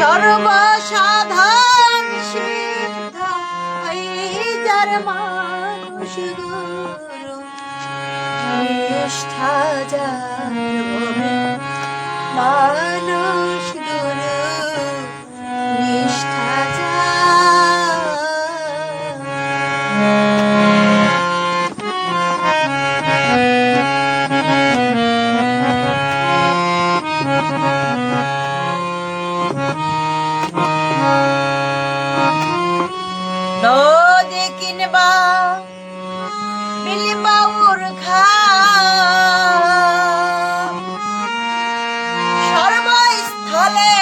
সর্বসাধারণ সিদ্ধ যার মানুষ গুরু নিষ্ঠা বিলিবাউর খা সর্বস্থলে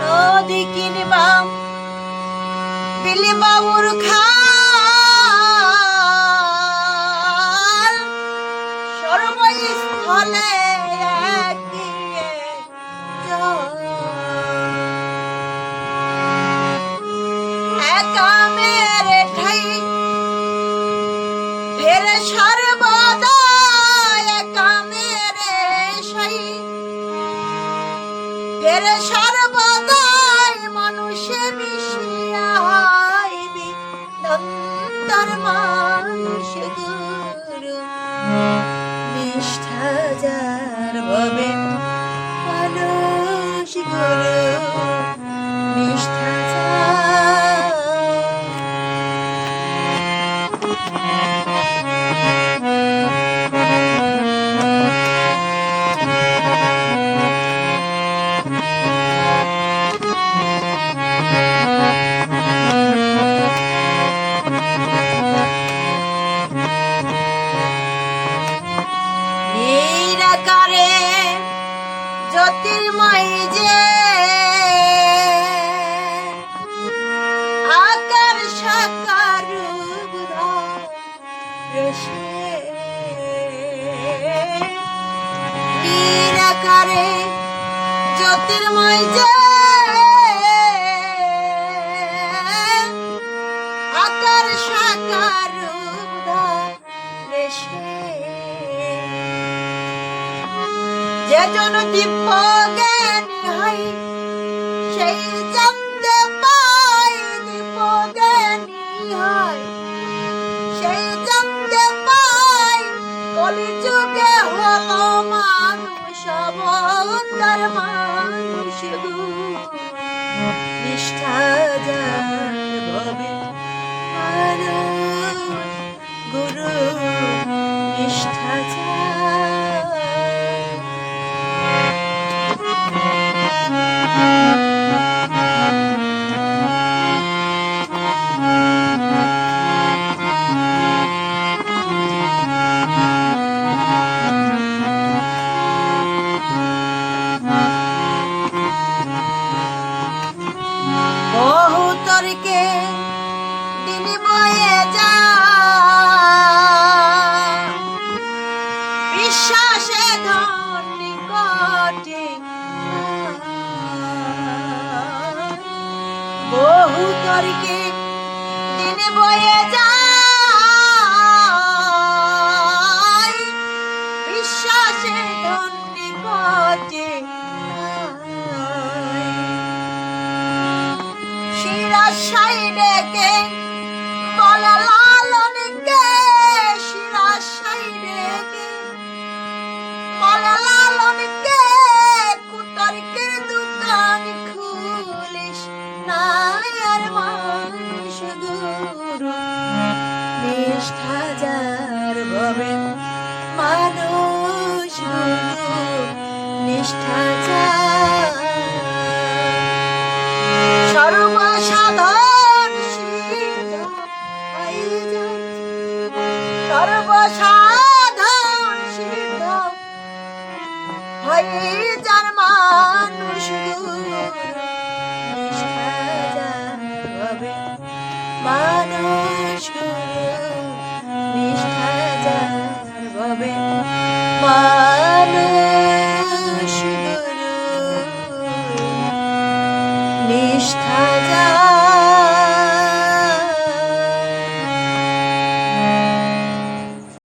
নদী কিনবা বিলিবাউর খাল মানুষে নিষ্ঠা যার হবে মানুষ গুরু। জ্যোতির্ময় যে আকার সাকার। নিরাকারে জ্যোতির্ময় যে যে জন দিব্য জ্ঞানী হয়, সেই জানতে পায় দিব্য জ্ঞানী হয়। সেই জানতে পায় কলিযুগে হলো মানুষ অবতার মানুষ নিষ্ঠা যার ভবে গুরু, নিষ্ঠা তরিকে দিন বয়ে যা বিশ্বাসে ধন নিকটে শিরাশাই ডেকে যার ভবে মানুষ নিষ্ঠা সর্বসাধন সর্বসাধন সিদ্ধ মানুষ মানুষ Niş tan